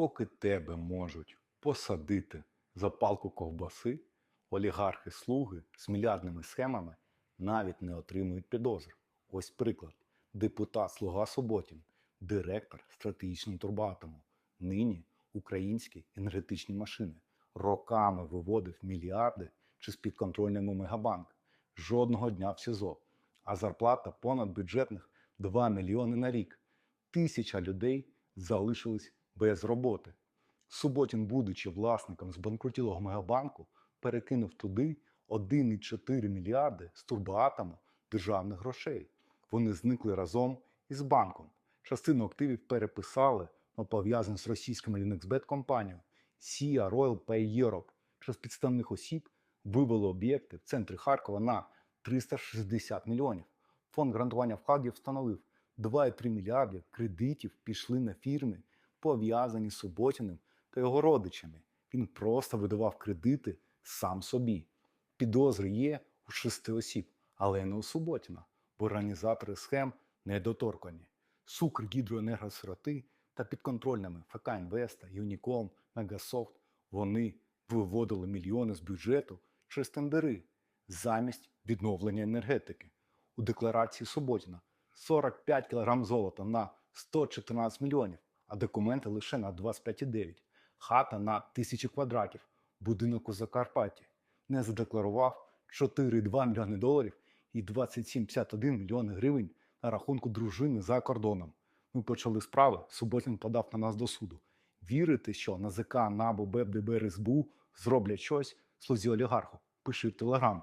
Поки тебе можуть посадити за палку ковбаси, олігархи-слуги з мільярдними схемами навіть не отримують підозр. Ось приклад. Депутат Слуга Суботін, директор стратегічного турбоатому. Нині українські енергетичні машини роками виводив мільярди чи з підконтрольними мегабанк. Жодного дня в СІЗО. А зарплата понад бюджетних 2 мільйони на рік. Тисяча людей залишились без роботи. Суботін, будучи власником збанкрутілого мегабанку, перекинув туди 1,4 мільярди з турбоатому державних грошей. Вони зникли разом із банком. Частину активів переписали на пов'язану з російською Linexbet компанією SIA Royal Pay Europe. Через підставних осіб вивели об'єкти в центрі Харкова на 360 мільйонів. Фонд гарантування вкладів встановив 2,3 мільярди кредитів пішли на фірми, пов'язані з Суботіним та його родичами. Він просто видавав кредити сам собі. Підозри є у шести осіб, але не у Суботіна, бо організатори схем недоторкані. Сукргідроенергосироти та підконтрольними ФК Інвеста, Юніком, Мегасофт вони виводили мільйони з бюджету через тендери замість відновлення енергетики. У декларації Суботіна 45 кг золота на 114 мільйонів, а документи лише на 25,9. Хата на тисячі квадратів, будинок у Закарпатті. Не задекларував 4,2 мільйони доларів і 27,51 мільйони гривень на рахунку дружини за кордоном. Ми почали справи, Суботін подав на нас до суду. Вірите, що НАЗК, НАБУ, БЕБ, ДБР, СБУ зроблять щось слузі олігарху? Пиши в Телеграм.